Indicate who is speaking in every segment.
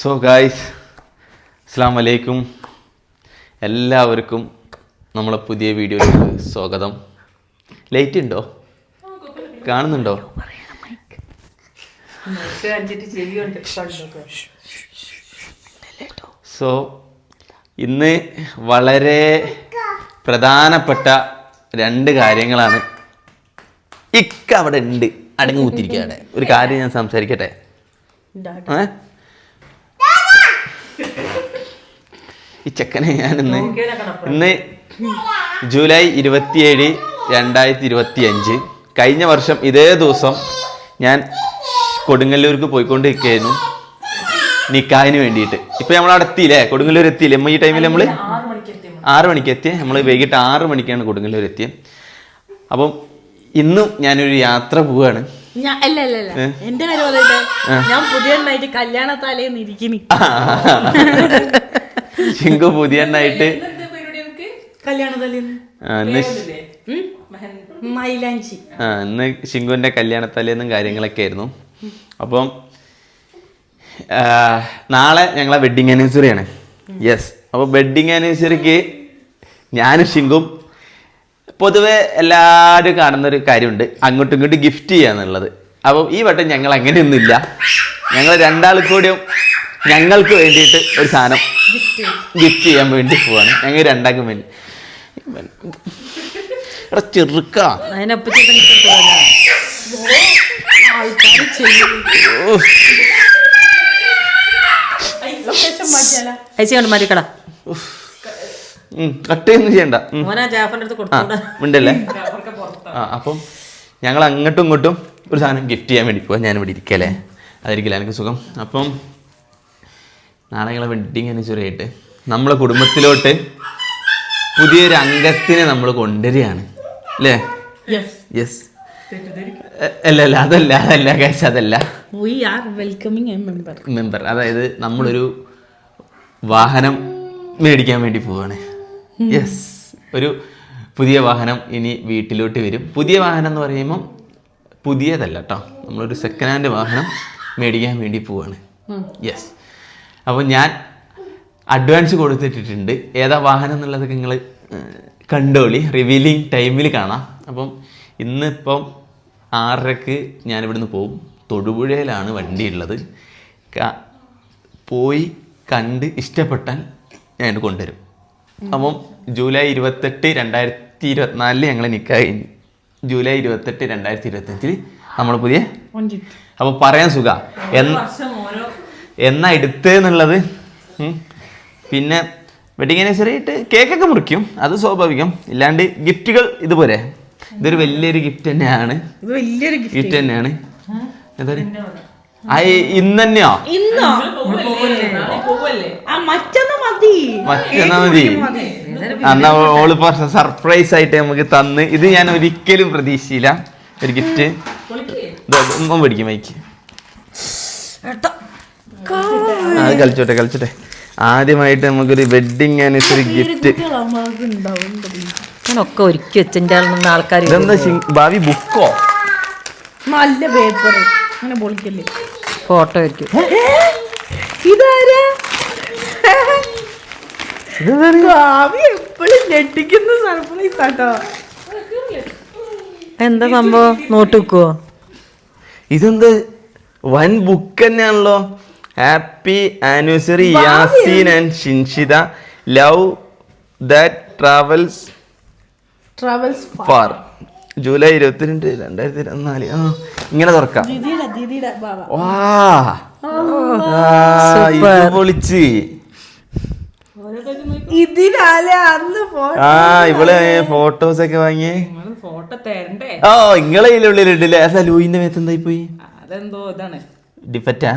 Speaker 1: So guys അസ്സാം വലൈക്കും എല്ലാവർക്കും നമ്മളെ പുതിയ വീഡിയോയിലേക്ക് സ്വാഗതം. ലൈറ്റ് ഉണ്ടോ? കാണുന്നുണ്ടോ? സോ ഇന്ന് വളരെ പ്രധാനപ്പെട്ട രണ്ട് കാര്യങ്ങളാണ്. ഇക്ക അവിടെ ഉണ്ട്. അടങ്ങി കൂത്തിരിക്കുക ഒരു കാര്യം ഞാൻ സംസാരിക്കട്ടെ? ഏ? ഈ ചെക്കനെ ഞാൻ ഇന്ന് ഇന്ന് ജൂലൈ ഇരുപത്തിയേഴ് രണ്ടായിരത്തി ഇരുപത്തി അഞ്ച് കഴിഞ്ഞ വർഷം ഇതേ ദിവസം ഞാൻ കൊടുങ്ങല്ലൂർക്ക് പോയിക്കൊണ്ടിരിക്കുകയായിരുന്നു നിക്കാഹിന് വേണ്ടിയിട്ട്. ഇപ്പൊ നമ്മൾ അവിടെ എത്തിയില്ലേ? കൊടുങ്ങല്ലൂർ എത്തിയില്ലേ? നമ്മ ഈ ടൈമിൽ നമ്മൾ ആറ് മണിക്ക് എത്തിയ നമ്മൾ വൈകിട്ട് ആറ് മണിക്കാണ് കൊടുങ്ങല്ലൂർ എത്തിയത് അപ്പം ഇന്നും ഞാനൊരു യാത്ര
Speaker 2: അല്ല എന്റെ കാര്യം ഞാൻ പുതിയ കല്യാണത്താലേ കല്യാണ തലേന്ന് ഇരിക്കുന്നു
Speaker 1: ശിങ്കു പുതിയ എണ്ണായിട്ട്
Speaker 2: കല്യാണ തലേന്ന്
Speaker 1: ആ, ഇന്ന് ശിങ്കുവിന്റെ കല്യാണ തലേന്നും കാര്യങ്ങളൊക്കെ ആയിരുന്നു. അപ്പം നാളെ ഞങ്ങളെ വെഡിങ് ആനിവേഴ്സറിയാണ് യെസ് അപ്പോൾ വെഡിങ് ആനിവേഴ്സറിക്ക് ഞാനും ശിങ്കും പൊതുവെ എല്ലാവരും കാണുന്നൊരു കാര്യമുണ്ട്. അങ്ങോട്ടും ഇങ്ങോട്ടും ഗിഫ്റ്റ് ചെയ്യാന്നുള്ളത്. അപ്പോൾ ഈ വട്ടം ഞങ്ങൾ അങ്ങനെയൊന്നുമില്ല ഞങ്ങൾ രണ്ടാൾ കൂടിയും ഞങ്ങൾക്ക് വേണ്ടിയിട്ട് ഒരു സാധനം ഗിഫ്റ്റ്. ചെയ്യാൻ വേണ്ടി പോവാണ്. ഞങ്ങൾ രണ്ടാക്കും വേണ്ടി. എടാ ചെറുക്കാ.
Speaker 3: മാറ്റിക്കട.
Speaker 1: ചെയ്യണ്ട. ആ
Speaker 3: കൊടുത്തൂടാ
Speaker 1: ഉണ്ടല്ലേ? ആ അപ്പം ഞങ്ങൾ അങ്ങോട്ടും ഇങ്ങോട്ടും ഒരു സാധനം ഗിഫ്റ്റ് ചെയ്യാൻ വേണ്ടി പോവാം. ഞാൻ ഇവിടെ ഇരിക്കല്ലേ? അതായിരിക്കില്ല എനിക്ക് സുഖം? അപ്പം നാളെ ഞങ്ങളെ വെഡിങ് ആനിവേഴ്സറി ആയിട്ട് നമ്മളെ കുടുംബത്തിലോട്ട് പുതിയൊരു അംഗത്തിനെ നമ്മൾ കൊണ്ടുവരികയാണ്. അല്ലേ?
Speaker 2: യെസ്
Speaker 1: യെസ് അല്ല അല്ല അതല്ല അതല്ല കാശ് അതല്ല.
Speaker 2: We are welcoming a member
Speaker 1: member അതായത് നമ്മളൊരു വാഹനം മേടിക്കാൻ വേണ്ടി പോവാണ്. യെസ് ഒരു പുതിയ വാഹനം ഇനി വീട്ടിലോട്ട് വരും. പുതിയ വാഹനം എന്ന് പറയുമ്പം പുതിയതല്ല കേട്ടോ നമ്മളൊരു സെക്കൻഡ് ഹാൻഡ് വാഹനം മേടിക്കാൻ വേണ്ടി പോവാണ്. യെസ് അപ്പോൾ ഞാൻ അഡ്വാൻസ് കൊടുത്തിട്ടിട്ടുണ്ട്. ഏതാ വാഹനം എന്നുള്ളതൊക്കെ നിങ്ങൾ കണ്ടോളി. റിവീലിംഗ് ടൈമിൽ കാണാം. അപ്പം ഇന്നിപ്പം ആറരക്ക് ഞാനിവിടുന്ന് പോകും തൊടുപുഴയിലാണ് വണ്ടി ഉള്ളത്. പോയി കണ്ട് ഇഷ്ടപ്പെട്ടാൽ ഞാൻ കൊണ്ടുവരും. അപ്പം ജൂലൈ ഇരുപത്തെട്ട് രണ്ടായിരത്തി ഇരുപത്തിനാലിൽ ഞങ്ങൾ നിൽക്കാൻ കഴിഞ്ഞു. ജൂലൈ ഇരുപത്തെട്ട് രണ്ടായിരത്തി ഇരുപത്തഞ്ചിൽ നമ്മൾ പുതിയ അപ്പോൾ പറയാൻ സുഖ. എന്ന് എന്നാ എടുത്തെന്നുള്ളത് എന്നുള്ളത്? പിന്നെ വെഡിങ് ആനിവേഴ്സറി ആയിട്ട് കേക്കൊക്കെ മുറിക്കും. അത് സ്വാഭാവികം. ഇല്ലാണ്ട് ഗിഫ്റ്റുകൾ ഇതുപോലെ. ഇതൊരു വലിയൊരു ഗിഫ്റ്റ് തന്നെയാണ്.
Speaker 2: ഇത് വലിയൊരു ഗിഫ്റ്റ്
Speaker 1: തന്നെയാണ്. എന്താണ് ഇന്ന്? തന്നെയോ
Speaker 2: മറ്റൊന്ന് മതി.
Speaker 1: എന്നാ ഓളിപ്പോ സർപ്രൈസ് ആയിട്ട് നമുക്ക് തന്ന്. ഇത് ഞാൻ ഒരിക്കലും പ്രതീക്ഷിച്ചില്ല. ഒരു ഗിഫ്റ്റ് ഒന്നും പിടിക്കും മൈക്ക്. അത് കളിച്ചോട്ടെ കളിച്ചോട്ടെ. ആദ്യമായിട്ട് നമുക്കൊരു വെഡിങ് ആനിവേഴ്സറി ഗിഫ്റ്റ്
Speaker 3: ഞാനൊക്കെ ഒരുക്കി വെച്ചിന്റെ ആൾക്കാർ
Speaker 1: ഇതെന്താ ഭാവി ബുക്കോ?
Speaker 2: നല്ല പേപ്പർ അങ്ങനെ പൊളിക്കല്ലേ?
Speaker 3: ഫോട്ടോ വെക്കും.
Speaker 2: ഇതാരാ? ഭാവി എപ്പോഴും ഞെട്ടിക്കുന്ന സർപ്രൈസ് ആട്ടോ.
Speaker 3: എന്താ സംഭവം? നോട്ട് വെക്കുവോ?
Speaker 1: ഇതെന്ത്? വൻ ബുക്ക് തന്നെയാണല്ലോ. Happy anniversary Yaseen and Shinshitha love that travels
Speaker 2: travels
Speaker 1: far July ഇരുപത്തിരണ്ട് രണ്ടായിരത്തി ഇരുപത്തിനാല് ആ ഇങ്ങനെ തുറക്കാം. വാ. പൊളിച്ച്.
Speaker 2: ഇതിനാലെ അന്ന് പോ
Speaker 1: ആ ഇവൾ ഫോട്ടോസ് ഒക്കെ വാങ്ങി
Speaker 4: ഫോട്ടോ തരണ്ടേ?
Speaker 1: ഓ ഇങ്ങളെ ഉള്ളിലുണ്ടല്ലേ അല്ല ലൂയിന്റെ മേത്ത് എന്തായി പോയി
Speaker 4: അതെന്തോ ഇതാണ്.
Speaker 1: ഡിഫറ്റാ?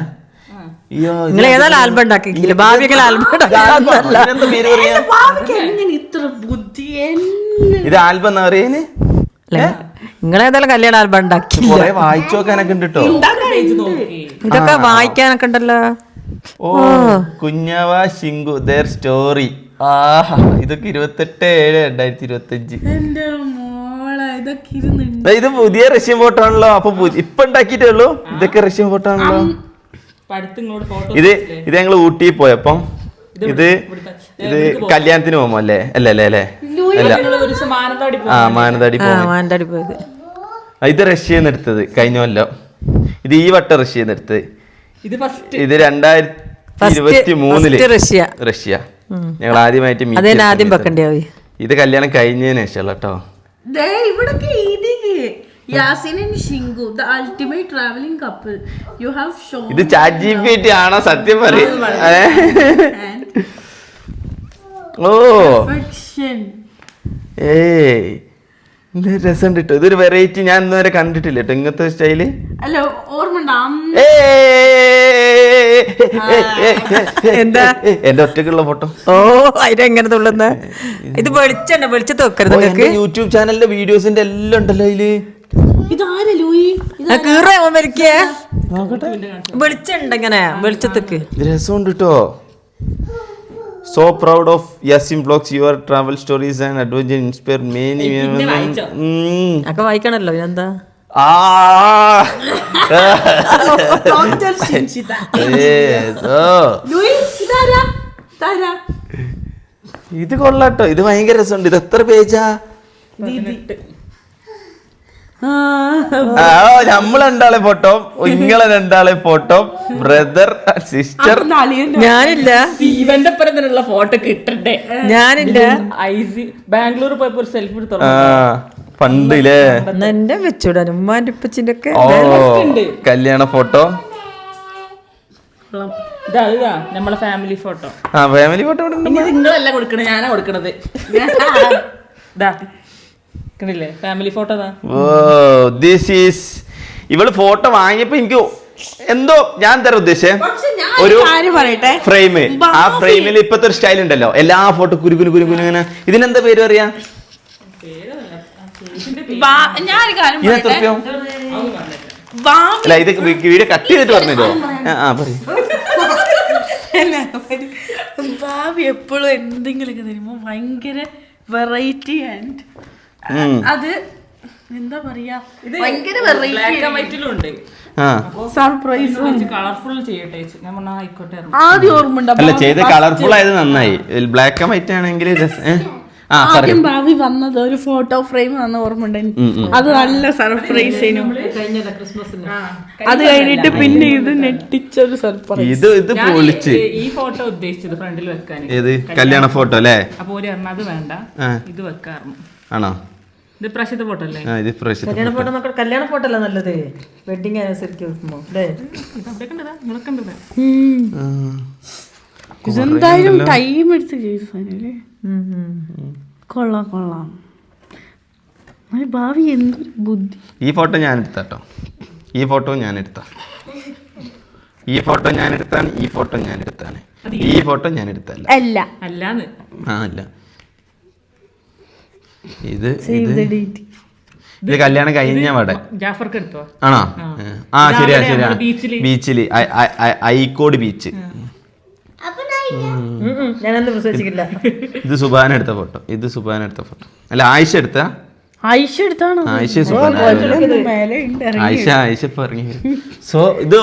Speaker 3: നിങ്ങൾ ഏതായാലും ആൽബം ഉണ്ടാക്കിയില്ല ഭാവിയൊക്കെ ആൽബം ഉണ്ടാക്കില്ല
Speaker 2: ഇത്ര ബുദ്ധി എന്നെ?
Speaker 1: ഇത് ആൽബം എന്നാ പറയുന്നേ
Speaker 3: നിങ്ങൾ ഏതായാലും കല്യാണം ആൽബം ഉണ്ടാക്കി
Speaker 1: വായിച്ചു നോക്കാനൊക്കെ ഉണ്ട് കേട്ടോ
Speaker 4: നോക്കി.
Speaker 3: ഇതൊക്കെ വായിക്കാനൊക്കെ ഉണ്ടല്ലോ.
Speaker 1: ഓ കുഞ്ഞവ ശിങ്കു ദർ സ്റ്റോറി ആഹാ ഇതൊക്കെ ഇരുപത്തെട്ട് ഏഴ് രണ്ടായിരത്തി ഇരുപത്തി അഞ്ച്
Speaker 2: എന്റെ ഇതൊക്കെ ഇരുന്നുണ്ട്
Speaker 1: ഇത് പുതിയ റഷ്യൻ ഫോട്ടോ ആണല്ലോ. അപ്പൊ ഇപ്പൊ ഉണ്ടാക്കിയിട്ടേ ഉള്ളൂ? ഇതൊക്കെ റഷ്യൻ ഫോട്ടോ ആണല്ലോ. ഇത് ഇത് ഞങ്ങൾ ഊട്ടി പോയപ്പം ഇത് ഇത് കല്യാണത്തിന് പോകുമ്പോ അല്ലേ? അല്ലല്ലേ അല്ലേ അല്ലേ? ആ മാനന്തവാടി
Speaker 3: മാനന്തവാടി പോയത്.
Speaker 1: ഇത് റഷ്യയിൽ നിന്ന് എടുത്തത് കഴിഞ്ഞ കൊല്ലം. ഇത് ഈ വട്ടം റഷ്യയിൽ നിന്ന് എടുത്തത്.
Speaker 4: ഇത് ഫസ്റ്റ്
Speaker 1: ഇത് രണ്ടായിരത്തി ഇരുപത്തി
Speaker 3: മൂന്നിൽ റഷ്യ.
Speaker 1: റഷ്യ ഞങ്ങൾ ആദ്യമായിട്ട്
Speaker 3: ആദ്യം.
Speaker 1: ഇത്. കല്യാണം കഴിഞ്ഞതിന് ശേഷം കേട്ടോ
Speaker 2: എഴുതിയേ Yasin and Shinku the ultimate travelling couple. You have show
Speaker 1: ഇത് ചാറ്റ് ജി പി ടി ആണോ? സത്യം പറയും. ഓ. ഏയ്. രസമുണ്ട് കേട്ടോ ഇതൊരു വെറൈറ്റി ഞാൻ ഇന്നുവരെ കണ്ടിട്ടില്ല കേട്ടോ ഇങ്ങനത്തെ സ്റ്റൈൽ?
Speaker 2: അല്ല
Speaker 3: എന്താ?
Speaker 1: എന്റെ ഒറ്റക്കുള്ള ഫോട്ടോ.
Speaker 3: ഓ അതിനെങ്ങനെ തുള്ളുന്ന? ഇത് വെളിച്ചുണ്ട് വെളിച്ചത്ത് വെക്കരുത്
Speaker 1: യൂട്യൂബ് ചാനലിന്റെ വീഡിയോസിന്റെ എല്ലാം ഉണ്ടല്ലോ അതിൽ.
Speaker 2: ഇതാരാ ലൂയി? ഇത്
Speaker 3: കീറ മരിക്ക വെളിച്ചുണ്ട് ഇങ്ങനെ വെളിച്ചത്തേക്ക്.
Speaker 1: ഇത് രസമുണ്ട് കേട്ടോ so proud of Yasim blogs your travel stories and adventure inspire many?
Speaker 3: ഒക്കെ വായിക്കണല്ലോ എന്താ
Speaker 1: ഇത് കൊള്ളാട്ടോ. ഇത് ഭയങ്കര രസമുണ്ട്. ഇത് എത്ര പേജാ? രണ്ടാളെ ഫോട്ടോ ഇങ്ങളെ രണ്ടാളെ ഫോട്ടോ ബ്രദർ സിസ്റ്റർ
Speaker 3: ഞാനില്ല.
Speaker 4: ഇവന്റെ ഒപ്പം ഫോട്ടോ കിട്ടണ്ടേ
Speaker 3: ഞാനില്ല.
Speaker 4: ഐസി ബാംഗ്ലൂർ പോയപ്പോ ഒരു സെൽഫി എടുത്തോ
Speaker 1: പണ്ടില്ലേ?
Speaker 3: എന്നാ എന്റെ വെച്ചൂടാൻ ഉമ്മാന്റെ ഉപ്പച്ചിന്റെ ഒക്കെ.
Speaker 1: കല്യാണ ഫോട്ടോ
Speaker 4: നമ്മളെ ഫാമിലി ഫോട്ടോ
Speaker 1: ആ ഫാമിലി ഫോട്ടോ
Speaker 4: നിങ്ങളല്ല കൊടുക്കണേ ഞാനാ കൊടുക്കണത്. കണ്ടില്ലേ family photo
Speaker 1: oh this is ഇവൾ ഫോട്ടോ വാങ്ങിയപ്പോ എനിക്ക് എന്തോ ഞാൻ തരാം ഉദ്ദേശിച്ചേ?
Speaker 2: പക്ഷെ ഞാൻ
Speaker 1: ഒരു
Speaker 2: ഒരു കാര്യം പറയട്ടെ.
Speaker 1: ഫ്രെയിം ആ ഫ്രെയിമിൽ ഇപ്പത്തെ ഒരു സ്റ്റൈൽ ഉണ്ടല്ലോ. എല്ലാ ഫോട്ടോ കുരു കുരു കുരു കുരു ഇങ്ങനെ. ഇതിനെന്താ പേര് പറയാ?
Speaker 2: ബാ- ഞാൻ ഒരു കാര്യം
Speaker 1: ഇത് രൂപയോ
Speaker 2: ബാം
Speaker 1: അല്ല ഇത് വീഡിയോ കട്ട് ചെയ്തിട്ട് പറഞ്ഞല്ലോ? ആ, പറയും.
Speaker 2: ഭാവി എപ്പോഴും എന്തെങ്കിലുമൊക്കെ തരുമ്പോ ഭയങ്കര വെറൈറ്റി ആൻഡ്. അത് എന്താ പറയാ
Speaker 4: ഇത്
Speaker 2: ഭയങ്കര
Speaker 4: ബ്ലാക്ക് ആൻഡ്
Speaker 2: വെറൈറ്റി
Speaker 4: വൈറ്റിലും ഉണ്ട്
Speaker 2: സർപ്രൈസ്
Speaker 4: കളർഫുൾ ചെയ്യട്ടെ ഞാൻ പറഞ്ഞ ആയിക്കോട്ടെ.
Speaker 2: ആദ്യം ഓർമ്മ
Speaker 1: അല്ല ചെയ്ത് കളർഫുൾ ആയത് നന്നായി. ബ്ലാക്ക് ആൻഡ് വൈറ്റ് ആണെങ്കിൽ
Speaker 2: ആദ്യം ഭാവി വന്നത് ഒരു ഫോട്ടോ ഫ്രെയിം വന്ന ഓർമ്മ അത് നല്ല സർപ്രൈസ് അത് കഴിഞ്ഞിട്ട് പിന്നെ ഇത് നെട്ടിച്ചൊരു സർപ്രൈസ്
Speaker 1: ഇത് ഇത് പൊളിച്ച്.
Speaker 4: ഈ ഫോട്ടോ ഉദ്ദേശിച്ചത് ഫ്രണ്ടിൽ വെക്കാൻ
Speaker 1: ഏത്? കല്യാണ. ഫോട്ടോ അല്ലേ?
Speaker 4: അപ്പൊ ഒരു വേണ്ട. ഇത് വെക്കാറുണ്ട്
Speaker 1: ആണോ?
Speaker 4: ഇത് പ്രാവശ്യത്തെ ഫോട്ടോ അല്ലേ?
Speaker 1: ആ ഇത് പ്രാവശ്യത്തെ
Speaker 3: കല്യാണ ഫോട്ടോ നോക്കാം കല്യാണ ഫോട്ടോ അല്ല നല്ലത്? വെഡിങ് ആനിവേഴ്സറിക്ക് വെക്കുമ്പോൾ അല്ലേ.
Speaker 2: ഇതെന്തായാലും ടൈം എടുത്ത് ചെയ്തു സാധനല്ലേ കൊള്ളാം കൊള്ളാം. ഭാവി എന്തൊരു ബുദ്ധി.
Speaker 1: ഈ ഫോട്ടോ ഞാൻ എടുത്താട്ടോ ഈ ഫോട്ടോ ഞാൻ എടുത്ത. ഈ ഫോട്ടോ ഞാൻ എടുത്താണ് ഈ ഫോട്ടോ ഞാൻ എടുത്താണ്. ഈ ഫോട്ടോ ഞാൻ എടുത്തല്ല
Speaker 2: അല്ല.
Speaker 4: അല്ലാന്ന്.
Speaker 1: ആ അല്ല. ഇത് ഇത് കല്യാണം കഴിഞ്ഞ അവിടെ
Speaker 4: ജാഫർക്ക് എടുത്തോ?
Speaker 1: ആണോ? ആ. ശരിയാ ശരിയാ. ബീച്ചിൽ ഐക്കോട് ബീച്ച് ഇത് സുബാന എടുത്ത ഫോട്ടോ ഇത് സുബാന എടുത്ത ഫോട്ടോ അല്ല ആയിഷ എടുത്ത?
Speaker 2: ആയിഷ എടുത്താണോ?
Speaker 1: ആയിഷ സുബാന
Speaker 2: മേലെ ഉണ്ട്
Speaker 1: ആയിഷ ആയിഷ ഇപ്പൊ ഇറങ്ങി സോ ഇത്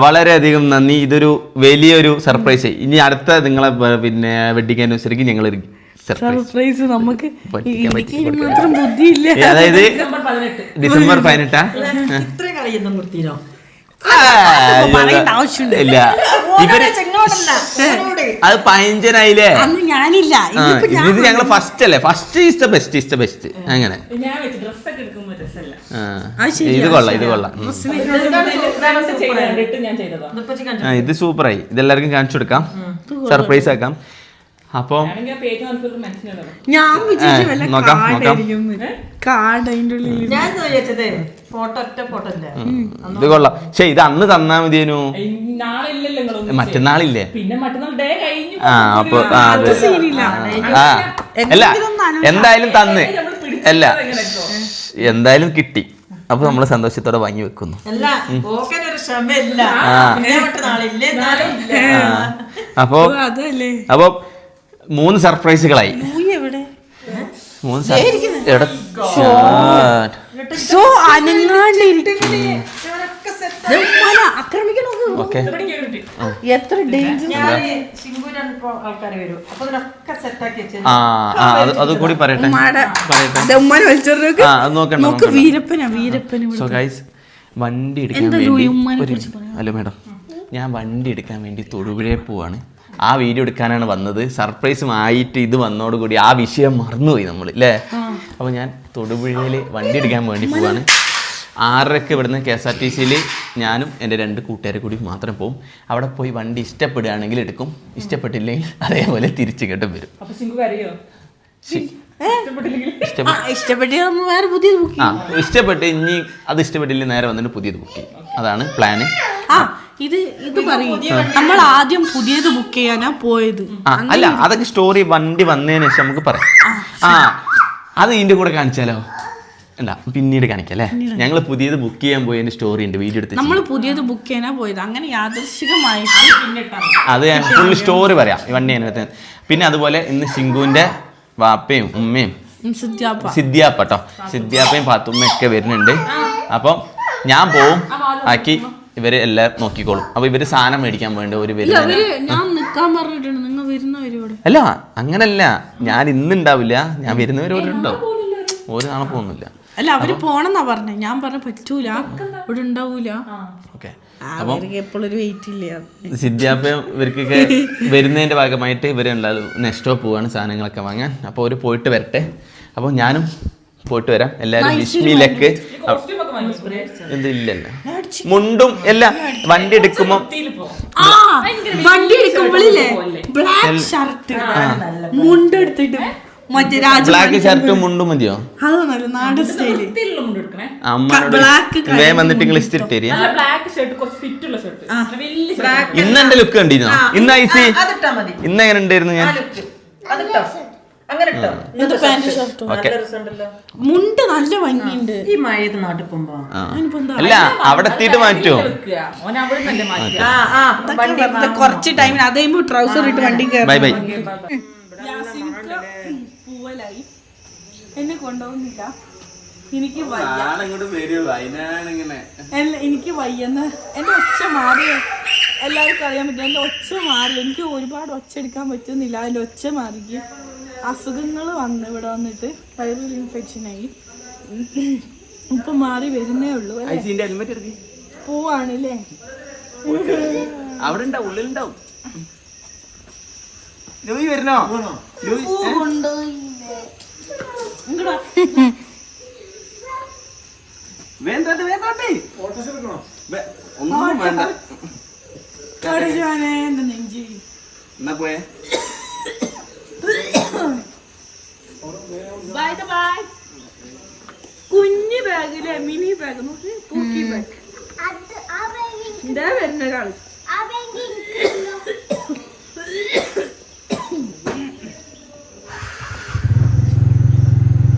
Speaker 1: വളരെയധികം നന്ദി. ഇതൊരു വലിയൊരു സർപ്രൈസ് ഇനി അടുത്ത നിങ്ങളെ പിന്നെ വെഡിങ് ആനിവേഴ്സറിക്ക് ഞങ്ങൾ സർപ്രൈസ്
Speaker 2: സർപ്രൈസ് നമുക്ക് മാത്രം ബുദ്ധിയില്ല.
Speaker 1: അതായത്
Speaker 4: ഡിസംബർ പതിനെട്ട്.
Speaker 3: ഇത്രയും കളിയൊന്നും നിർത്തിനോ
Speaker 2: ആവശ്യമില്ല.
Speaker 1: ഇവർ അത് പയഞ്ചനായില്ലേ ഇത് ഞങ്ങൾ ഫസ്റ്റ് അല്ലേ? First is the best is the best അങ്ങനെ.
Speaker 4: ഞാൻ വെച്ച് ഡ്രസ്സൊക്കെ എടുക്കുമ്പോ രസമല്ല.
Speaker 1: ആ.
Speaker 2: ശരിയാ,
Speaker 1: ഇത് കൊള്ളാം ഇത് കൊള്ളാം. ഇത് സൂപ്പറായി ഇതെല്ലാവർക്കും കാണിച്ചു കൊടുക്കാം. സർപ്രൈസ് ആക്കാം. അപ്പം
Speaker 2: ഞാൻ വിചാരിച്ചു വല്ല
Speaker 1: നോക്കാം, നോക്കാം.
Speaker 2: കാർഡായിരിക്കും കാർഡ് അതിന്റെ ഉള്ളിൽ
Speaker 3: ഞാൻ ചോദിച്ചത് ഫോട്ടോ ഒറ്റ ഫോട്ടോ അല്ല
Speaker 1: ഇത് കൊള്ളാം. പക്ഷെ ഇത് അന്ന് തന്നാ മതിയേനു? മറ്റന്നാളില്ലേ?
Speaker 4: പിന്നെ മറ്റന്നാൾ ഡേ കഴിഞ്ഞു.
Speaker 1: ആ അപ്പൊ ആ അല്ല എന്തായാലും തന്ന്. അല്ല എന്തായാലും കിട്ടി. അപ്പൊ നമ്മൾ സന്തോഷത്തോടെ വാങ്ങി വെക്കുന്നു. അപ്പൊ
Speaker 2: അതല്ലേ.
Speaker 1: അപ്പൊ മൂന്ന് സർപ്രൈസുകളായി.
Speaker 2: അതുകൂടി
Speaker 1: മൂന്ന് ഓക്കെ.
Speaker 2: എത്ര
Speaker 1: ആ അത് കൂടി പറയട്ടെ. പറയട്ടെ. സോ ഗൈസ് വണ്ടി എടുക്കാൻ വേണ്ടി മേഡം. ഞാൻ വണ്ടി എടുക്കാൻ വേണ്ടി തൊടുപുഴയിൽ പോവാണ്. ആ വീഡിയോ എടുക്കാനാണ് വന്നത്. സർപ്രൈസും ആയിട്ട് ഇത് വന്നോടുകൂടി ആ വിഷയം മറന്നുപോയി നമ്മൾ അല്ലേ അപ്പോൾ ഞാൻ തൊടുപുഴയിൽ വണ്ടി എടുക്കാൻ വേണ്ടി പോവാണ്. ആറരക്ക് ഇവിടുന്ന് കെ എസ് ആർ ടി സിയിൽ ഞാനും എന്റെ രണ്ട് കൂട്ടുകാരെ കൂടി മാത്രം പോകും അവിടെ പോയി വണ്ടി ഇഷ്ടപ്പെടുകയാണെങ്കിൽ എടുക്കും. ഇഷ്ടപ്പെട്ടില്ലെങ്കിൽ അതേപോലെ തിരിച്ചു കേട്ടും വരും.
Speaker 2: ഇഷ്ടപ്പെട്ട
Speaker 1: ഇനി അത് ഇഷ്ടപ്പെട്ടില്ലെങ്കിൽ നേരെ വന്നിട്ട് പുതിയത് ബുക്ക് ചെയ്യും. അതാണ് പ്ലാന്
Speaker 2: ആ ഇത് ഇത് പറയും. നമ്മൾ ആദ്യം പുതിയത് ബുക്ക് ചെയ്യാനാ പോയത്.
Speaker 1: ആ അല്ല അതൊക്കെ സ്റ്റോറി വണ്ടി വന്നതിന് ശേഷം നമുക്ക് പറയാം. ആ അത് ഇതിന്റെ കൂടെ കാണിച്ചാലോ? അല്ല പിന്നീട് കാണിക്കാം അല്ലേ? ഞങ്ങൾ പുതിയത് ബുക്ക് ചെയ്യാൻ പോയതിന്റെ സ്റ്റോറി ഉണ്ട് വീഡിയോ എടുത്ത്
Speaker 2: നമ്മൾ പുതിയത് ബുക്ക് ചെയ്യാനാ പോയത്. അങ്ങനെ യാദൃശികമായി
Speaker 1: അത് ഞാൻ ഫുൾ സ്റ്റോറി പറയാം ഈ വണ്ടി അതിനകത്ത്. പിന്നെ അതുപോലെ ഇന്ന് ശിങ്കുവിന്റെ വാപ്പയും ഉമ്മയും
Speaker 2: സിദ്ധ്യാപ്പ.
Speaker 1: സിദ്ധ്യാപ്പ കേട്ടോ സിദ്ധ്യാപ്പയും പാത്തുമ്മയും ഒക്കെ വരുന്നുണ്ട്. അപ്പം ഞാൻ പോവും ആക്കി. ഇവർ എല്ലാം നോക്കിക്കോളും. അപ്പൊ ഇവർ സാധനം മേടിക്കാൻ വേണ്ടി ഒരു വരുന്ന
Speaker 2: ഞാൻ നിക്കാൻ പറഞ്ഞിട്ടുണ്ട്. നിങ്ങൾ വരുന്നവരോട്
Speaker 1: അല്ല അങ്ങനല്ല. ഞാൻ ഇന്ന് ഉണ്ടാവില്ല ഞാൻ വരുന്നവരോടുണ്ടോ ഒരു നാളെ പോകുന്നില്ല
Speaker 2: അല്ല അവർ പോണെന്നാ പറഞ്ഞേ. ഞാൻ പറഞ്ഞ പറ്റൂല. ഇവിടെ ഉണ്ടാവൂല.
Speaker 1: ഓക്കെ. ഇവർക്കൊക്കെ വരുന്നതിന്റെ ഭാഗമായിട്ട് ഇവരുണ്ടാവും നെക്സ്റ്റ് പോവാണ് സാധനങ്ങളൊക്കെ വാങ്ങാൻ. അപ്പോൾ ഒരു പോയിട്ട് വരട്ടെ. അപ്പോൾ ഞാനും പോയിട്ട് വരാം. എല്ലാരും വിഷ്മിയിലേക്ക് മുണ്ടും അല്ല വണ്ടി എടുക്കുമ്പോ
Speaker 2: ആ വണ്ടി എടുക്കുമ്പോഴില്ലേ ബ്ലാക്ക് ഷർട്ട്. മുണ്ടെടുത്തിട്ട് മറ്റേ രാജ
Speaker 1: ബ്ലാക്ക് ഷർട്ടും മുണ്ടും മതിയോ?
Speaker 4: മുണ്ട്
Speaker 1: വേഗം വന്നിട്ട് നിങ്ങൾ ഇസ്തിരിട്ടേരിയ
Speaker 4: തരിക ബ്ലാക്ക് ഷർട്ട് കുറച്ച് ഫിറ്റ് ഉള്ള ഷർട്ട് വലിയ
Speaker 1: ഇന്ന് എന്റെ ലുക്ക് കണ്ടിരുന്നോ? ഇന്ന് ഐസി
Speaker 3: അതിട്ടാ മതി.
Speaker 1: ഇന്ന് എങ്ങനെ ഉണ്ടായിരുന്നു ഞാൻ?
Speaker 3: അതിട്ടോ അങ്ങനെ ഇട്ടോ.
Speaker 2: മുണ്ട് നല്ല ഭംഗിയുണ്ട്.
Speaker 3: ഈ മഴയത് നാട്ടിൽ പോകുമ്പോ.
Speaker 2: അതിനിപ്പോ
Speaker 1: അല്ല അവിടെ എത്തിയിട്ട്
Speaker 2: കുറച്ച് ടൈമിന് അതേമ്പോ ട്രൗസർ ഇട്ട് വണ്ടി
Speaker 1: ബൈ ബൈ.
Speaker 2: പൂവലായി. എന്നെ കൊണ്ടുപോകുന്നില്ല. എനിക്ക് വയ്യ. എനിക്ക് വയ്യെന്ന്. എന്റെ ഒച്ച മാറി. എല്ലാവർക്കും അറിയാൻ പറ്റും എന്റെ ഒച്ച മാറി. എനിക്ക് ഒരുപാട് ഒച്ച എടുക്കാൻ പറ്റുന്നില്ല. അതിന്റെ ഒച്ച മാറി അസുഖങ്ങൾ വന്ന് ഇവിടെ വന്നിട്ട് വൈറൽ ഇൻഫെക്ഷൻ ആയി ഇപ്പം മാറി വരുന്നേ ഉള്ളൂ പോവാണല്ലേ
Speaker 1: അവിടെ ഉണ്ടാവും ഉള്ളിലുണ്ടാവും ലൂയി വരുന്നോ ലൂയി
Speaker 2: ഇങ്ങടാ.
Speaker 1: വേണ്ടത് വേണ്ടേ വേ- ഒന്നും വേണ്ട
Speaker 2: കടിച്ചോനെ, എന്റെ നെഞ്ചി
Speaker 1: എന്നാ പോയേ
Speaker 2: ബൈ ബൈ കുഞ്ഞു ബാഗിലെ മിനി ബാഗ് നോക്കി തൂക്കി ബാഗ് ഇതാ വരുന്ന ഒരാൾ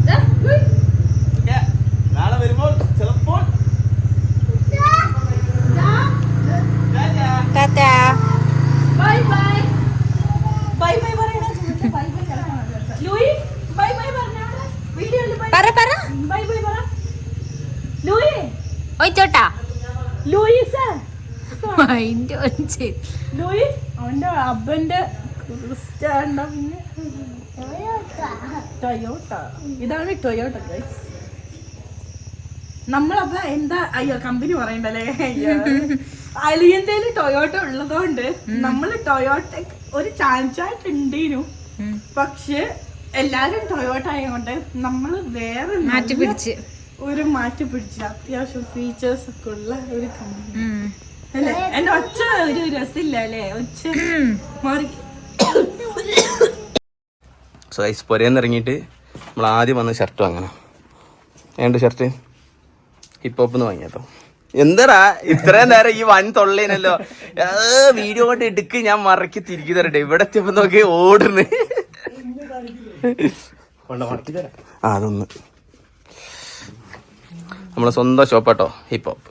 Speaker 2: ദാ, ഉയ്.
Speaker 1: നാളെ വരുമ്പോൾ ചിലപ്പോൾ
Speaker 2: ബൈ ബൈ ബൈ ബൈ പറയണ bye bye Louie bye bye പറഞ്ഞ വീഡിയോയിൽ ബൈ
Speaker 5: പറ പറ
Speaker 2: ബൈ ബൈ പറ ലൂയി
Speaker 5: ഒയ്ച്ചോട്ടാ
Speaker 2: ലൂയിസ്.
Speaker 5: മൈൻഡ് ചെയ്ത്
Speaker 2: ലൂയി അവന്റെ അബ്ബന്റെ ക്രിസ്റ്റ പിന്നെ ടൊയോട്ട. ഇതാണ് ടൊയോട്ട ഗൈസ് നമ്മളപ്പോ എന്താ അയ്യോ കമ്പനി പറയണ്ടല്ലേ? അയ്യോ. അലിയന്റെ ടൊയോട്ട ഉള്ളതുകൊണ്ട് നമ്മൾ ടൊയോട്ട ഒരു ചാൻസ് ആയിട്ട് ഉണ്ടേനു. പക്ഷെ എല്ലാരും ടൊയോട്ട ആയതുകൊണ്ട് നമ്മൾ വേറെ
Speaker 5: മാറ്റി പിടിച്ച്.
Speaker 2: ഒരു മാറ്റി പിടിച്ച അത്യാവശ്യം ഫീച്ചേഴ്സ് ഒക്കെ ഉള്ള ഒരു കമ്പനി അല്ലേ? എന്റെ ഒച്ച ഒരു രസമില്ല അല്ലേ? ഒച്ച മാറി.
Speaker 1: സോ ഐസ് പൊരേന്ന് ഇറങ്ങിയിട്ട് നമ്മൾ ആദ്യം വന്ന ഷർട്ട് വാങ്ങണം ഏണ്ട് ഷർട്ട് ഹിപ്പ് ഹോപ്പ് എന്ന് വാങ്ങിയട്ടോ എന്താടാ? ഇത്രയും നേരം ഈ വൻ തൊള്ളേനല്ലോ വീഡിയോ കൊണ്ട് എടുക്ക് ഞാൻ മറക്കി തിരികെ തരട്ടെ. ഇവിടെ എത്തിയപ്പോ നോക്കി ഓടുന്നു. ആ അതൊന്ന്. നമ്മളെ സ്വന്തം ഷോപ്പാട്ടോ ഹിപ്പ് ഹോപ്പ്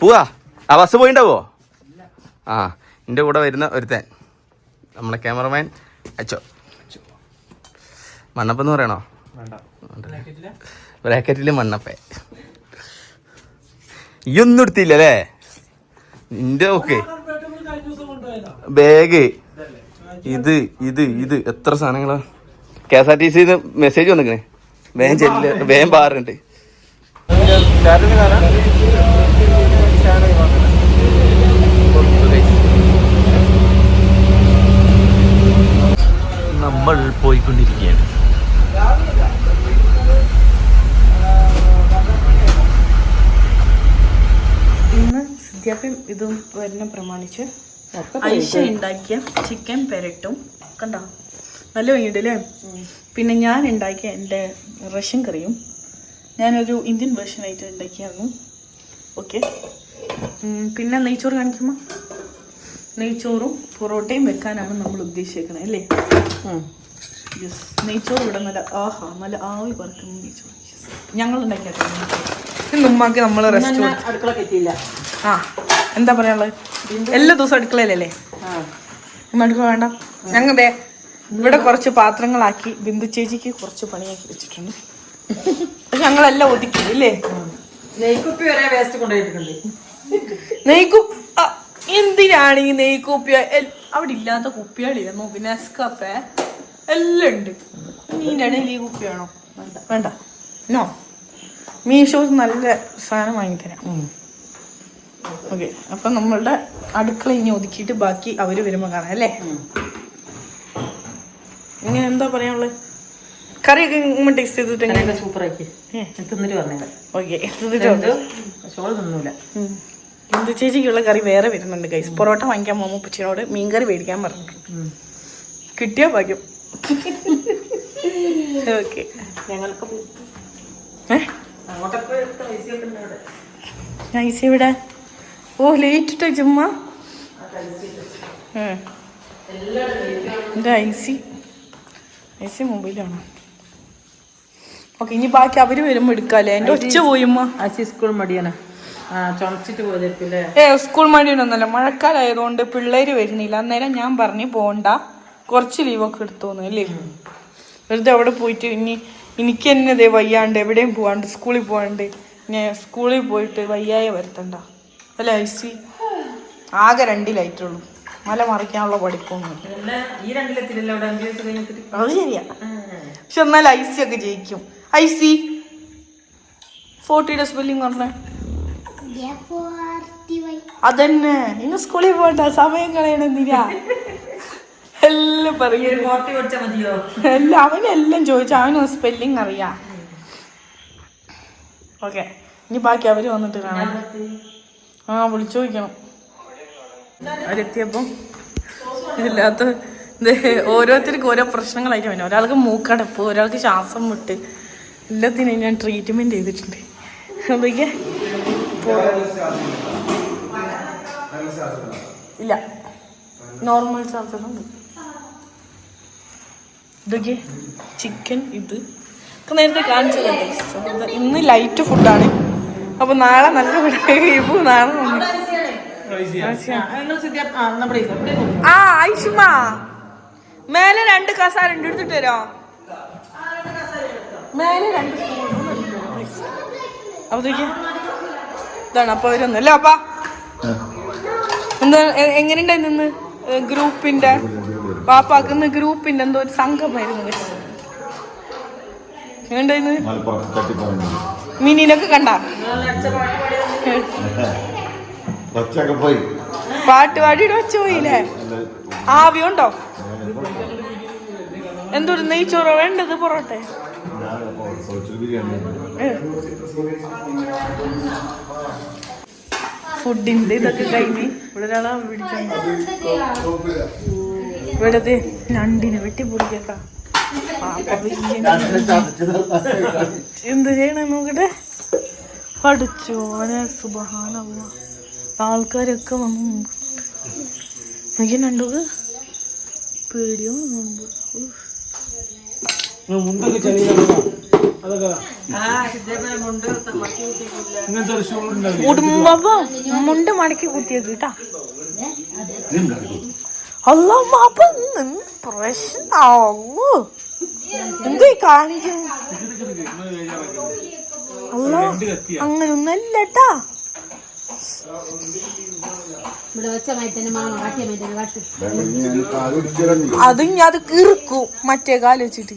Speaker 1: പോവാ? ആ ബസ് പോയിണ്ടാവോ ആ എന്റെ കൂടെ വരുന്ന ഒരുത്തൻ. നമ്മളെ ക്യാമറമാൻ അച്ചോ. മണ്ണപ്പെന്ന് പറയണോ? ബ്രാക്കറ്റിൽ? മണ്ണപ്പ ഈ ഒന്നും എടുത്തില്ല അല്ലേ? നിന്റെ ഓക്കെ ബാഗ്. ഇത് ഇത് ഇത്. എത്ര സാധനങ്ങളാ? കെ എസ് ആർ ടി സിന്ന് മെസ്സേജ് വന്നിക്കണേ. വേഗം ചെല്ല് വേഗം പാറുണ്ട് നമ്മൾ പോയിക്കൊണ്ടിരിക്കുകയാണ്.
Speaker 2: ഇന്ന് സിദ്ധ്യാപ്യം ഇതും വരുന്ന പ്രമാണിച്ച് ഐഷ ഉണ്ടാക്കിയ ചിക്കൻ പെരട്ടും കണ്ടോ? നല്ല ഭംഗിയുണ്ട് അല്ലേ? പിന്നെ ഞാൻ ഉണ്ടാക്കിയ എന്റെ റഷ്യൻ കറിയും ഞാനൊരു ഇന്ത്യൻ വേർഷൻ ആയിട്ട് ഉണ്ടാക്കിയായിരുന്നു. ഓക്കെ പിന്നെ നെയ്ച്ചോറ് കാണിക്കുമ്പോൾ നെയ്ച്ചോറും പൊറോട്ടയും വെക്കാനാണ് നമ്മൾ ഉദ്ദേശിക്കുന്നത് അല്ലേ? യെസ് നെയ്ച്ചോറ് ഇവിടെ നല്ല ആഹാ നല്ല ആവി പറക്കുന്ന നെയ്ച്ചോറ്. ഞങ്ങൾ ഉമ്മാക്ക് നമ്മൾ
Speaker 4: അടുക്കള കെട്ടിയില്ല
Speaker 2: ആ എന്താ പറയാനുള്ളത്? എല്ലാ ദിവസവും അടുക്കളയിലല്ലേ? അടുക്കള വേണ്ട. ഞങ്ങൾ ഇവിടെ കുറച്ച് പാത്രങ്ങളാക്കി ബിന്ദു ചേച്ചിക്ക് കുറച്ച് പണിയാക്കി വെച്ചിട്ടുണ്ട്. ഞങ്ങളെല്ലാം ഒതുക്കി അല്ലേ
Speaker 4: നെയ്ക്കുപ്പി വരെ വേസ്റ്റ് കൊണ്ടുപോയിട്ടുണ്ട്.
Speaker 2: നെയ്ക്കു ആ, എന്തിനാണ് ഈ നെയ്ക്കുപ്പി? അവിടെ ഇല്ലാത്ത കുപ്പികളില്ല നോക്ക് നെസ്കഫെ എല്ലാം ഉണ്ട്. നീന്റെ ഇടയിൽ ഈ കുപ്പി വേണോ? വേണ്ട. വേണ്ട. നോ. മീഷോസ് നല്ല സാധനം വാങ്ങിത്തരാം. ഓക്കെ. അപ്പൊ നമ്മളുടെ അടുക്കള ഇനി ഒതുക്കിയിട്ട് ബാക്കി അവർ വരുമ്പോൾ കാണാം അല്ലേ? ഇങ്ങനെ എന്താ പറയാനുള്ളത് കറിയൊക്കെ ഉമ്മ ടേസ്റ്റ് ചെയ്തിട്ട്
Speaker 4: സൂപ്പറാക്കി. തിന്നിട്ട് വന്നേക്കാം.
Speaker 2: ഓക്കെ
Speaker 4: ചോറ് തിന്നൂല.
Speaker 2: എന്ത് ചേച്ചിക്കുള്ള കറി വേറെ വരുന്നുണ്ട് കൈസ് പൊറോട്ട വാങ്ങിക്കാൻ പോകുമ്പോൾ ഉപ്പച്ചിനോട് മീൻകറി മേടിക്കാൻ പറഞ്ഞു കിട്ടിയോ ഭാഗ്യം? ഓക്കെ.
Speaker 4: ഞങ്ങൾക്ക്
Speaker 2: ഇവിടെ. ഓ ലേറ്റ് ഇട്ടോ ചുമ്മാ എന്റെ ഐസി ഐസി മൊബൈലാണ്. ഓക്കെ ഇനി ബാക്കി അവർ വരുമ്പോ എടുക്കാല്ലേ? എന്റെ ഒച്ച പോയുമ്മ.
Speaker 4: സ്കൂൾ മടിയാണ്. മഴക്കാലായതുകൊണ്ട്
Speaker 2: ഏ സ്കൂൾ മടിയൊന്നുമല്ല മഴക്കാലമായതുകൊണ്ട് പിള്ളേര് വരുന്നില്ല. അന്നേരം ഞാൻ പറഞ്ഞു പോണ്ട. കുറച്ച് ലീവൊക്കെ എടുത്തോന്ന് അല്ലേ? വെറുതെ അവിടെ പോയിട്ട് ഇനി എനിക്ക് തന്നെ ദേ വയ്യാണ്ട് എവിടെയും പോവാണ്ട് സ്കൂളിൽ പോവാണ്ട്. ഞാൻ സ്കൂളിൽ പോയിട്ട് വയ്യായ വരുത്തണ്ട. അല്ല ഐസി ആകെ രണ്ടിലായിട്ടുള്ളൂ മല മറിക്കാനുള്ള പഠിപ്പൊന്നും. അത് ശരിയാ. പക്ഷെ എന്നാൽ ഐസി ഒക്കെ ജയിക്കും. ഐസി ഫോർട്ടിയുടെ സ്പെല്ലിംഗ് പറഞ്ഞേ അതന്നെ. ഇന്ന് സ്കൂളിൽ പോകണ്ട സമയം കളയണെന്തിനാ എല്ലാം പറയും. എല്ലാം അവനെല്ലാം ചോദിച്ചു. അവന് സ്പെല്ലിംഗ് അറിയാം. ഓക്കെ ഇനി ബാക്കി അവർ വന്നിട്ട് കാണാം. ആ വിളിച്ചു ചോദിക്കണം. അവരെത്തിയപ്പം ഇതില്ലാത്ത ഇത് ഓരോരുത്തർക്കും ഓരോ പ്രശ്നങ്ങളായിട്ട് അവന്. ഒരാൾക്ക് മൂക്കടപ്പ് ഒരാൾക്ക് ശ്വാസം മുട്ട്. എല്ലാത്തിനും ഞാൻ ട്രീറ്റ്മെന്റ് ചെയ്തിട്ടുണ്ട്. അതൊക്കെ ഇല്ല. നോർമൽ ഇതൊക്കെ ചിക്കൻ ഇത്. ഒക്കെ നേരത്തെ കാണിച്ചത് ഇന്ന് ലൈറ്റ് ഫുഡാണ് അപ്പൊ നാളെ നല്ല ഫുഡ് നാളെ
Speaker 4: ആ
Speaker 2: ഐഷുമ മേലെ രണ്ട് കസാര ഉണ്ട്. എടുത്തിട്ട് തരോ മേലെ രണ്ട് ഇതാണ് അപ്പൊ അവരൊന്നല്ലേ അപ്പാ? എന്താ എ- എങ്ങനെയുണ്ടായി നിന്ന്? ഗ്രൂപ്പിന്റെ? പാപ്പാക്കുന്ന ഗ്രൂപ്പിന്റെ എന്തോ ഒരു സംഘമായിരുന്നു എങ്ങനെയുണ്ടായിരുന്നു മിനിനൊക്കെ കണ്ട?
Speaker 6: പോയി.
Speaker 2: പാട്ട് പാടിയിട്ട് വെച്ച് പോയില്ലേ? ആവിയുണ്ടോ? എന്തോ നെയ്ച്ചോറോ വേണ്ടത് പൊറോട്ടെ? ഫുഡിന്റെ ഇതൊക്കെ കഴിഞ്ഞ് ഇവിടെ ഒരാളാ ഇവിടത്തെ ഞണ്ടിനെ വെട്ടി പൊടിക്കട്ടാ എന്ത് ചെയ്യണേ നോക്കട്ടെ? പഠിച്ചോനെ സുബഹാനല്ല. ആൾക്കാരൊക്കെ വന്നു നോക്കിണ്ടു പേടിയോ? ഉഫ്. കുടുംബം മുണ്ട് മടക്കി കുത്തിയത് കേട്ടാ അല്ല മാപ്പ പ്രശ്നാവൂ? എന്തോ കാണിക്കും അല്ലോ അങ്ങനൊന്നല്ലട്ടാ അത് ഞാൻ അത് കിറുക്കും മറ്റേ കാൽ വെച്ചിട്ട്.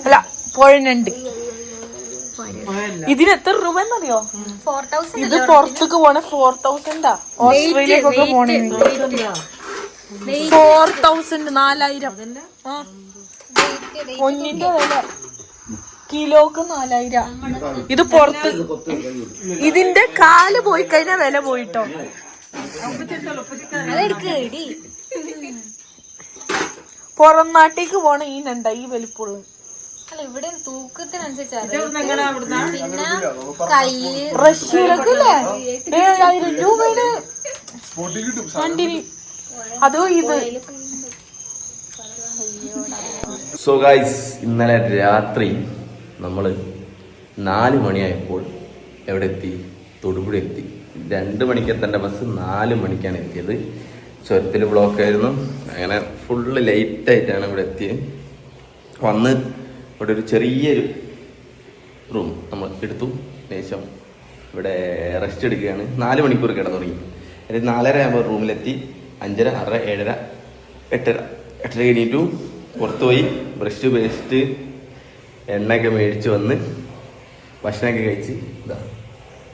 Speaker 2: അല്ല പുഴനുണ്ട് ഇതിന് എത്ര രൂപ എന്നറിയോ
Speaker 7: ഫോർ തൗസൻഡ്
Speaker 2: ഇത് പുറത്തേക്ക് പോണ ഫോർ തൗസൻഡാ ഓസ്ട്രേലിയക്കൊക്കെ പോണേ. ഫോർ തൗസൻഡ് നാലായിരം. ആ. പൊന്നിന്റെ വില. കിലോക്ക് നാലായിരം. ഇത് പുറത്ത് ഇതിന്റെ കാൽ പോയി കഴിഞ്ഞാൽ വില പോയിട്ടോ. പുറം നാട്ടേക്ക് പോണ ഈ നണ്ട ഈ വലിപ്പുള്ള.
Speaker 7: അല്ല ഇവിടെ തൂക്കത്തിനനുസരിച്ച് പിന്നെ കയ്യ്
Speaker 2: റഷ്യയിലൊക്കെ അല്ലേ ഏഴായിരം രൂപയുടെ വണ്ടിന് അതോ ഇത്?
Speaker 1: സോ ഗൈസ് ഇന്നലെ രാത്രി നമ്മൾ നാല് മണിയായപ്പോൾ എവിടെ എത്തി തൊടുപുഴ എത്തി. രണ്ട് മണിക്ക് എത്തേണ്ട ബസ് നാല് മണിക്കാണ് എത്തിയത്. ചുരത്തിൽ ബ്ലോക്ക് ആയിരുന്നു. അങ്ങനെ ഫുള്ള് ലേറ്റായിട്ടാണ് ഇവിടെ എത്തിയത്. വന്ന് ഇവിടെ ഒരു ചെറിയൊരു റൂം നമ്മൾ എടുത്തു. ശേഷം ഇവിടെ റെസ്റ്റ് എടുക്കുകയാണ്. നാല് മണിക്കൂർ കിടന്നു തുടങ്ങി. എന്നിട്ട് നാലര ആകുമ്പോൾ റൂമിലെത്തി. അഞ്ചര ആറര ഏഴര എട്ടര. എട്ടര കഴിഞ്ഞിട്ടു പുറത്തു പോയി. ബ്രഷ് പേസ്റ്റ് എണ്ണയൊക്കെ മേടിച്ച് വന്ന് ഭക്ഷണമൊക്കെ കഴിച്ച് ഇതാ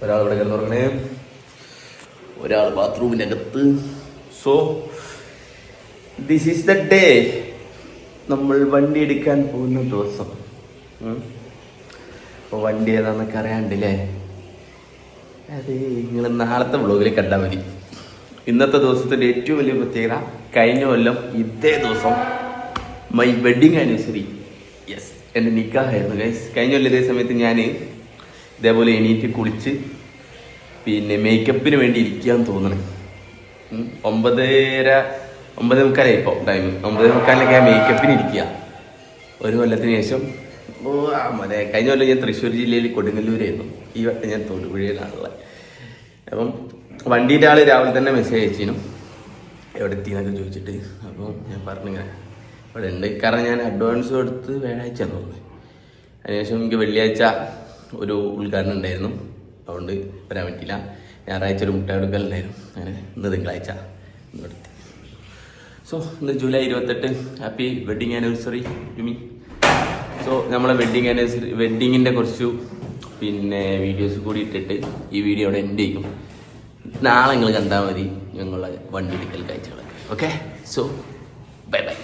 Speaker 1: ഒരാൾ ഇവിടെ കിടന്നുറങ്ങണേ. ഒരാൾ ബാത്റൂമിനകത്ത്. So this is the day നമ്മൾ വണ്ടി എടുക്കാൻ പോകുന്ന ദിവസം. അപ്പോൾ വണ്ടി ഏതാണെന്നൊക്കെ അറിയാണ്ടില്ലേ അത് നിങ്ങൾ നാളത്തെ വ്ളോഗിൽ കണ്ടാൽ മതി. ഇന്നത്തെ ദിവസത്തിന്റെ ഏറ്റവും വലിയ പ്രത്യേകത കഴിഞ്ഞ കൊല്ലം ഇതേ ദിവസം മൈ വെഡിങ് ആനിവേഴ്സറി യെസ് എന്റെ നിക്കാഹായിരുന്നു ഗൈസ് കഴിഞ്ഞ കൊല്ലം ഇതേ സമയത്ത് ഞാൻ ഇതേപോലെ എണീറ്റ് കുളിച്ച് പിന്നെ മേക്കപ്പിന് വേണ്ടി ഇരിക്കാൻ തോന്നണേ. ഒമ്പതര ഒമ്പത് മുക്കാലായി ഇപ്പോൾ ടൈം ഒമ്പത് മുക്കാലിലൊക്കെ മേക്കപ്പിന് ഇരിക്കുക ഒരു കൊല്ലത്തിന് ശേഷം ഓ ആ മതെ കഴിഞ്ഞ കൊല്ലം ഞാൻ തൃശ്ശൂർ ജില്ലയിൽ കൊടുങ്ങല്ലൂരായിരുന്നു. ഈ വട്ടം ഞാൻ തൊടുപുഴയിലാണുള്ളത്. അപ്പം വണ്ടീന്റെ ആൾ രാവിലെ തന്നെ മെസ്സേജ് അയച്ചിരുന്നു. എവിടെ എത്തിയെന്നൊക്കെ ചോദിച്ചിട്ട്. അപ്പോൾ ഞാൻ പറഞ്ഞിങ്ങനെ ഇവിടെ ഉണ്ട് കാരണം ഞാൻ അഡ്വാൻസ് കൊടുത്ത് വ്യാഴാഴ്ച തോന്നുന്നത് അതിനുശേഷം എനിക്ക് വെള്ളിയാഴ്ച ഒരു ഉദ്ഘാടനം ഉണ്ടായിരുന്നു. അതുകൊണ്ട് വരാൻ പറ്റിയില്ല. ഞായറാഴ്ച ഒരു മുട്ട എടുക്കലുണ്ടായിരുന്നു അങ്ങനെ ഇന്ന് തിങ്കളാഴ്ച സോ ഇന്ന് ജൂലൈ ഇരുപത്തെട്ട്. Happy wedding anniversary to me so നമ്മളെ വെഡിങ് ആനിവേഴ്സറി വെഡിങ്ങിന്റെ കുറച്ച് പിന്നെ വീഡിയോസ് കൂടി ഇട്ടിട്ട് ഈ വീഡിയോ അവിടെ എൻഡ് ചെയ്യും. നാളെ നിങ്ങൾ കണ്ടാൽ മതി ഞങ്ങളുടെ വണ്ടി എടുക്കൽ കാഴ്ചകൾ ഓക്കെ സോ ബൈ ബൈ